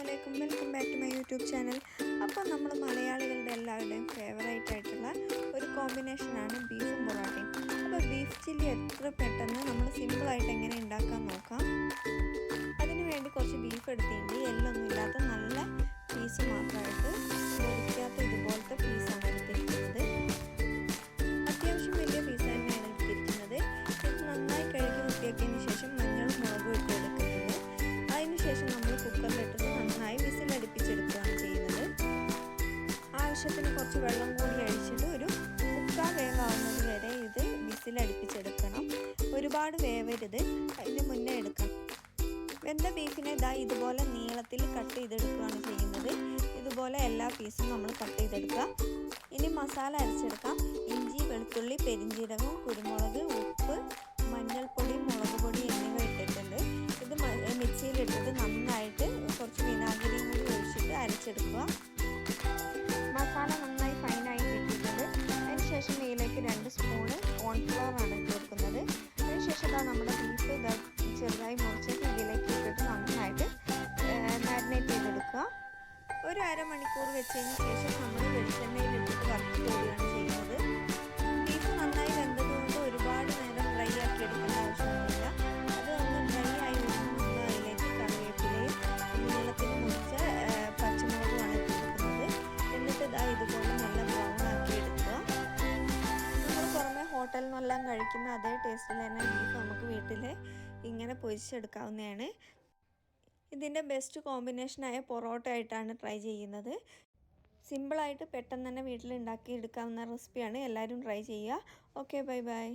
അലൈക്കും welcome back to my YouTube channel അപ്പോൾ നമ്മൾ മലയാളികളുടെ എല്ലാവരുടെയും ഫേവറേറ്റ് ആയിട്ടുള്ള ഒരു കോമ്പിനേഷനാണ് ബീഫും പൊറോട്ടയും. അപ്പോൾ ബീഫ് ചില്ലി എത്ര പെട്ടെന്ന് നമ്മൾ സിമ്പിളായിട്ട് എങ്ങനെ ഉണ്ടാക്കാൻ നോക്കാം? അതിന് വേണ്ടി കുറച്ച് ബീഫ് എടുത്തിട്ടുണ്ട്. എല്ലൊന്നും ഇല്ലാത്ത നല്ല കുറച്ച് വെള്ളം കൂടി അഴിച്ചിട്ട് ഒരു മുക്കാൽ വേവാവുന്നത് വരെ ഇത് വിസിലടുപ്പിച്ചെടുക്കണം. ഒരുപാട് വേവരുത്. അതിന് മുന്നേ എടുക്കണം വെന്ത ബീഫിനെ ഇതാ ഇതുപോലെ നീളത്തിൽ കട്ട് ചെയ്തെടുക്കുകയാണ് ചെയ്യുന്നത്. ഇതുപോലെ എല്ലാ പീസും നമ്മൾ കട്ട് ചെയ്തെടുക്കുക ഇനി മസാല അരച്ചെടുക്കാം. ഇഞ്ചി വെളുത്തുള്ളി പെരിഞ്ചീരകം കുരുമുളക് ഉപ്പ് മഞ്ഞൾപ്പൊടി മുളക് പൊടി എന്നിവ ഇട്ടിട്ടുണ്ട്. ഇത് മിക്സിയിലിട്ടിട്ട് നന്നായിട്ട് കുറച്ച് വിനാഗിരിയും കൂടി ഒഴിച്ചിട്ട് അരച്ചെടുക്കുക. രണ്ട് സ്പൂണ് കോൺഫ്ലവറാണ് ചേർക്കുന്നത്. അതിനുശേഷം ഇതാ നമ്മുടെ ബീഫ് ഇതാ ചെറുതായി മുറിച്ചിട്ട് ഇതിലേക്ക് ഇട്ടിട്ട് നന്നായിട്ട് മാരിനേറ്റ് ചെയ്തെടുക്കുക. ഒരു അരമണിക്കൂർ വെച്ചതിന് ശേഷം നമ്മൾ വെളിച്ചെണ്ണയിൽ ഇട്ടിട്ട് വറുത്ത് ചെയ്യുകയാണ് ചെയ്യുന്നത്. കഴിക്കുന്ന അതേ ടേസ്റ്റിൽ തന്നെ ബീഫ് നമുക്ക് വീട്ടിൽ ഇങ്ങനെ പൊരിച്ചെടുക്കാവുന്നതാണ്. ഇതിന്റെ ബെസ്റ്റ് കോമ്പിനേഷനായ പൊറോട്ട ആയിട്ടാണ് ട്രൈ ചെയ്യുന്നത്. സിമ്പിളായിട്ട് പെട്ടെന്ന് തന്നെ വീട്ടിൽ ഉണ്ടാക്കി എടുക്കാവുന്ന റെസിപ്പിയാണ് എല്ലാവരും ട്രൈ ചെയ്യുക. Okay bye bye